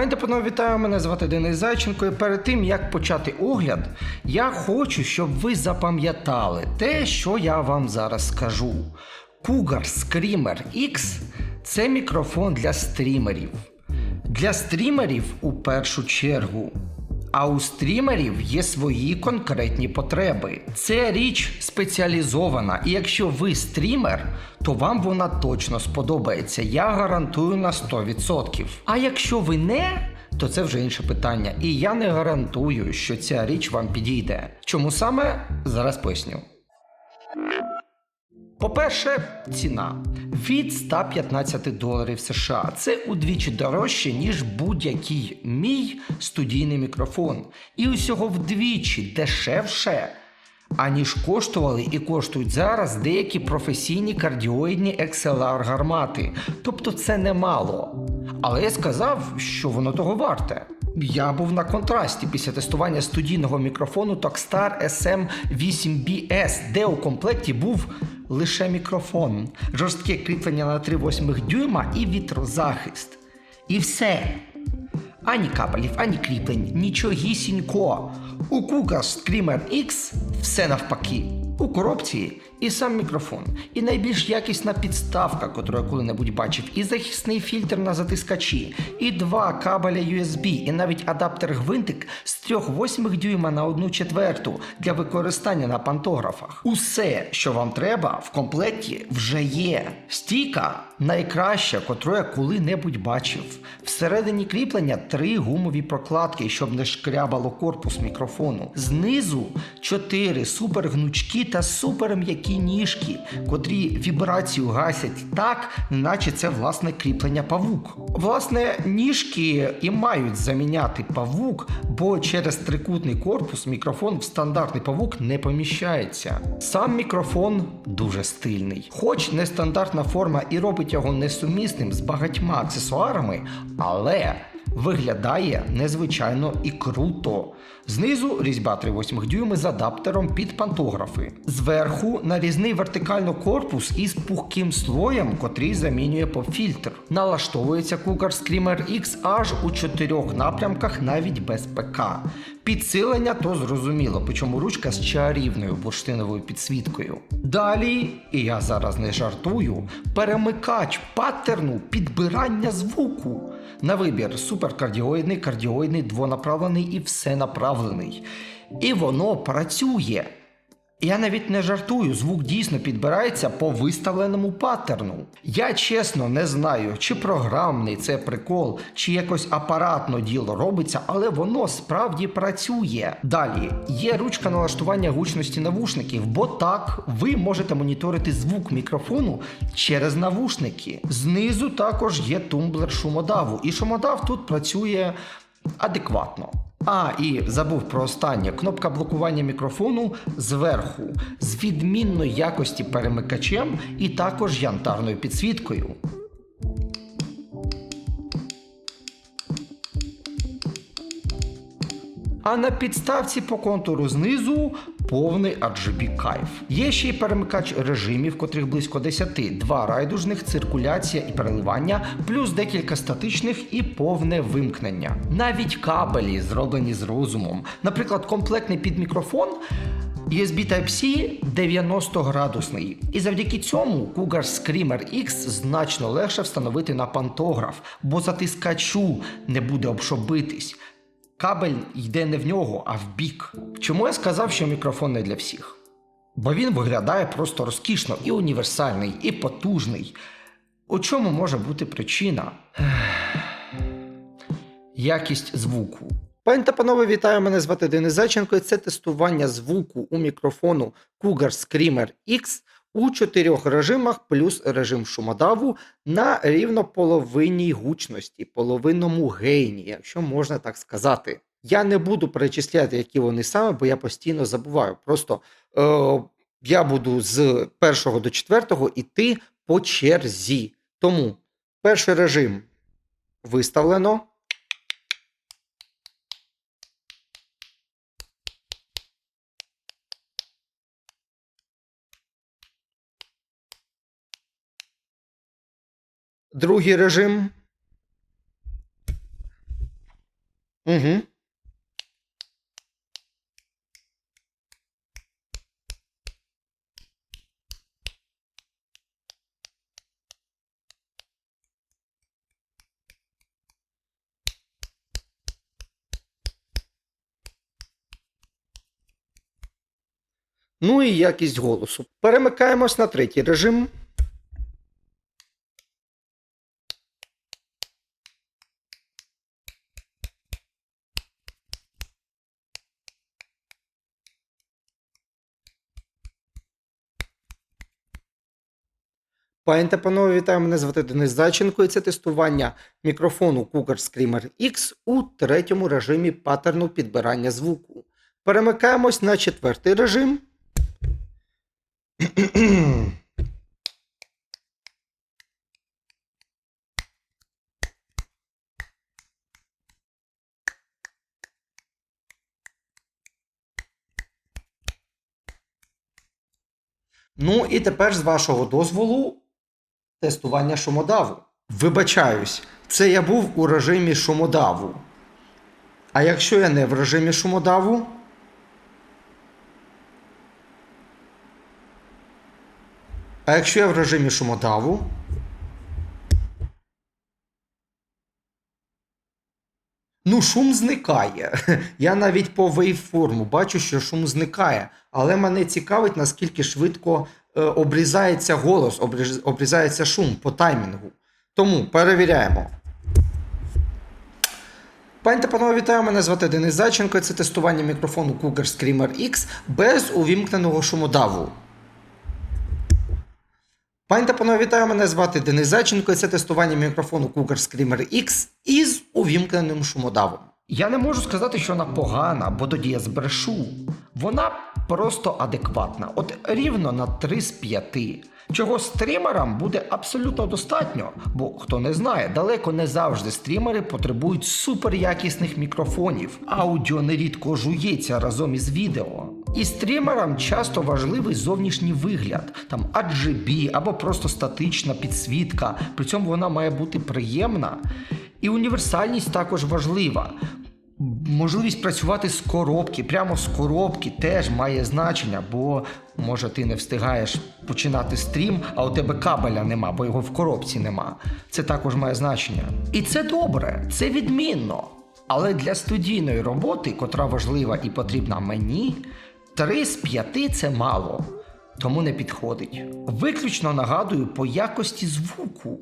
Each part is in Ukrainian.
Пані панове, вітаю, мене звати Денис Зайченко. І перед тим як почати огляд, я хочу, щоб ви запам'ятали те, що я вам зараз скажу. Cougar Screamer X це мікрофон для стрімерів. Для стрімерів у першу чергу. А у стрімерів є свої конкретні потреби. Це річ спеціалізована, і якщо ви стрімер, то вам вона точно сподобається. Я гарантую на 100%. А якщо ви не, то це вже інше питання. І я не гарантую, що ця річ вам підійде. Чому саме? Зараз поясню. По-перше, ціна від 115 доларів США. Це удвічі дорожче, ніж будь-який мій студійний мікрофон. І усього вдвічі дешевше, аніж коштували і коштують зараз деякі професійні кардіоїдні XLR гармати. Тобто це немало. Але я сказав, що воно того варте. Я був на контрасті після тестування студійного мікрофону Tokstar SM8BS, де у комплекті був лише мікрофон, жорстке кріплення на 3,8 дюйма і вітрозахист. І все. Ані кабелів, ані кріплень, нічогісінько. У Cougar Screamer X все навпаки. У коробці і сам мікрофон, і найбільш якісна підставка, яку я коли-небудь бачив, і захисний фільтр на затискачі, і два кабеля USB, і навіть адаптер-гвинтик з 3,8 дюйма на 1 четверту для використання на пантографах. Усе, що вам треба, в комплекті вже є. Стійка найкраща, котру я коли-небудь бачив. Всередині кріплення три гумові прокладки, щоб не шкрябало корпус мікрофону. Знизу чотири супергнучкі та суперм'які ніжки, котрі вібрацію гасять так, наче це власне кріплення павук. Власне, ніжки і мають заміняти павук, бо через трикутний корпус мікрофон в стандартний павук не поміщається. Сам мікрофон дуже стильний, хоч нестандартна форма і робить його несумісним з багатьма аксесуарами, але виглядає незвичайно і круто. Знизу різьба 3,8 дюйми з адаптером під пантографи. Зверху нарізний вертикально корпус із пухким слоєм, котрий замінює поп-фільтр. Налаштовується Cougar Screamer X аж у чотирьох напрямках, навіть без ПК. Підсилення то зрозуміло, причому ручка з чарівною бурштиновою підсвіткою. Далі, і я зараз не жартую, перемикач паттерну підбирання звуку. На вибір суперкардіоїдний, кардіоїдний, двонаправлений і всенаправлений. І воно працює. Я навіть не жартую, звук дійсно підбирається по виставленому паттерну. Я чесно не знаю, чи програмний це прикол, чи якось апаратно діло робиться, але воно справді працює. Далі є ручка налаштування гучності навушників, бо так ви можете моніторити звук мікрофону через навушники. Знизу також є тумблер шумодаву, і шумодав тут працює адекватно. А, і забув про останнє. Кнопка блокування мікрофону зверху з відмінної якості перемикачем і також янтарною підсвіткою. А на підставці по контуру знизу повний RGB кайф. Є ще й перемикач режимів, котрих близько 10, два райдужних, циркуляція і переливання, плюс декілька статичних і повне вимкнення. Навіть кабелі зроблені з розумом. Наприклад, комплектний підмікрофон. USB Type-C 90 градусний. І завдяки цьому Cougar Screamer X значно легше встановити на пантограф, бо затискачу не буде обшобитись. Кабель йде не в нього, а в бік. Чому я сказав, що мікрофон не для всіх? Бо він виглядає просто розкішно і універсальний, і потужний. У чому може бути причина? Якість звуку. Пані та панове, вітаю! Мене звати Денис Зайченко, і це тестування звуку у мікрофону Cougar Screamer X у чотирьох режимах, плюс режим шумодаву на рівно половинній гучності, половинному гейні, якщо можна так сказати. Я не буду перечисляти, які вони саме, бо я постійно забуваю. Просто е, я буду з першого до четвертого іти по черзі. Тому перший режим виставлено. Другий режим. Угу. Ну і якість голосу. Перемикаємось на третій режим. Пані та панове, вітаю! Мене звати Денис Зайченко і це тестування мікрофону Cougar Screamer X у третьому режимі паттерну підбирання звуку. Перемикаємось на четвертий режим. Ну і тепер, з вашого дозволу, тестування шумодаву. Вибачаюсь, це я був у режимі шумодаву. А якщо я не в режимі шумодаву. А якщо я в режимі шумодаву. Ну, шум зникає. Я навіть по вейформу бачу, що шум зникає. Але мене цікавить, наскільки швидко обрізається голос, обрізається шум по таймінгу. Тому перевіряємо. Пані та панове, вітаю! Мене звати Денис Зайченко. Це тестування мікрофону Cougar Screamer X без увімкненого шумодаву. Пані та панове, вітаю! Мене звати Денис Зайченко. Це тестування мікрофону Cougar Screamer X із увімкненим шумодавом. Я не можу сказати, що вона погана, бо тоді я збрешу. Вона просто адекватна, от рівно на 3 з 5. Чого стрімерам буде абсолютно достатньо, бо хто не знає, далеко не завжди стрімери потребують суперякісних мікрофонів. Аудіо нерідко жується разом із відео. І стрімерам часто важливий зовнішній вигляд, там RGB або просто статична підсвітка. При цьому вона має бути приємна. І універсальність також важлива. Можливість працювати з коробки, прямо з коробки теж має значення, бо може ти не встигаєш починати стрім, а у тебе кабеля нема, бо його в коробці нема. Це також має значення. І це добре, це відмінно. Але для студійної роботи, котра важлива і потрібна мені, 3 з 5 це мало, тому не підходить. Виключно нагадую по якості звуку.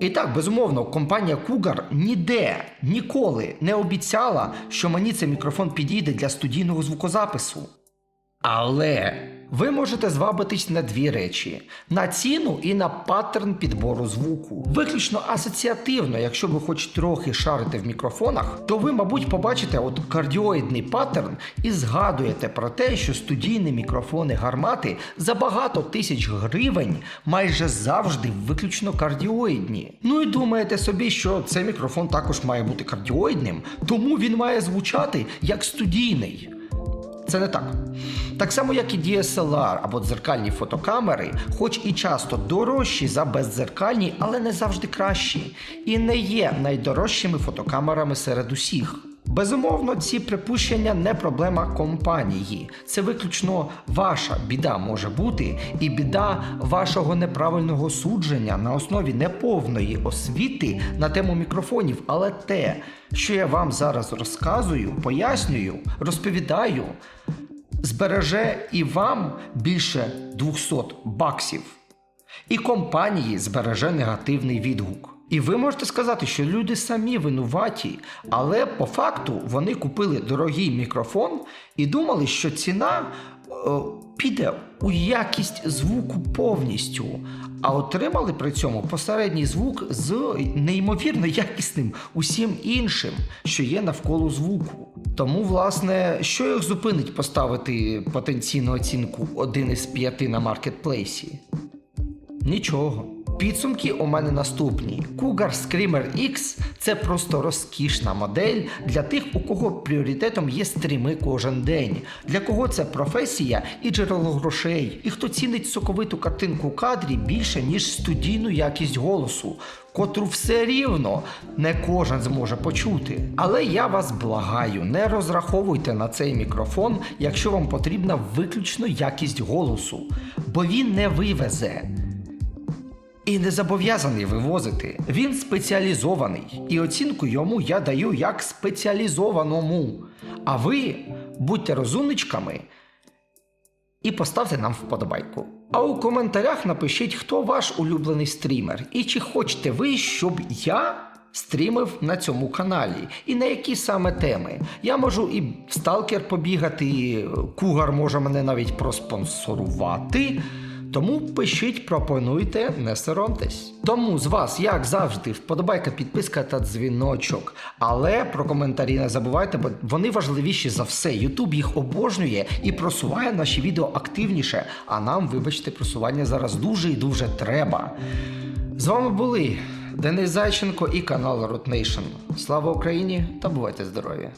І так, безумовно, компанія Cougar ніде ніколи не обіцяла, що мені цей мікрофон підійде для студійного звукозапису. Але ви можете звабитись на дві речі: на ціну і на паттерн підбору звуку. Виключно асоціативно, якщо ви хоч трохи шарите в мікрофонах, то ви, мабуть, побачите от кардіоїдний паттерн і згадуєте про те, що студійні мікрофони гармати за багато тисяч гривень майже завжди виключно кардіоїдні. Ну і думаєте собі, що цей мікрофон також має бути кардіоїдним, тому він має звучати як студійний. Це не так. Так само, як і DSLR або дзеркальні фотокамери, хоч і часто дорожчі за бездзеркальні, але не завжди кращі, і не є найдорожчими фотокамерами серед усіх. Безумовно, ці припущення не проблема компанії. Це виключно ваша біда може бути, і біда вашого неправильного судження на основі неповної освіти на тему мікрофонів. Але те, що я вам зараз розказую, пояснюю, розповідаю, збереже і вам більше 200 баксів. І компанії збереже негативний відгук. І ви можете сказати, що люди самі винуваті, але по факту вони купили дорогий мікрофон і думали, що ціна е, піде у якість звуку повністю, а отримали при цьому посередній звук з неймовірно якісним усім іншим, що є навколо звуку. Тому, власне, що їх зупинить поставити потенційну оцінку 1 із 5 на маркетплейсі? Нічого. Підсумки у мене наступні. Cougar Screamer X це просто розкішна модель для тих, у кого пріоритетом є стріми кожен день, для кого це професія і джерело грошей, і хто цінить соковиту картинку у кадрі більше, ніж студійну якість голосу, котру все рівно не кожен зможе почути. Але я вас благаю, не розраховуйте на цей мікрофон, якщо вам потрібна виключно якість голосу, бо він не вивезе. І не зобов'язаний вивозити. Він спеціалізований, і оцінку йому я даю як спеціалізованому. А ви будьте розумничками і поставте нам вподобайку. А у коментарях напишіть, хто ваш улюблений стрімер, і чи хочете ви, щоб я стрімив на цьому каналі, і на які саме теми. Я можу і в сталкер побігати, і Кугар може мене навіть проспонсорувати. Тому пишіть, пропонуйте, не соромтесь. Тому з вас, як завжди, вподобайка, підписка та дзвіночок. Але про коментарі не забувайте, бо вони важливіші за все. Ютуб їх обожнює і просуває наші відео активніше. А нам, вибачте, просування зараз дуже і дуже треба. З вами були Денис Зайченко і канал Root Nation. Слава Україні та бувайте здорові!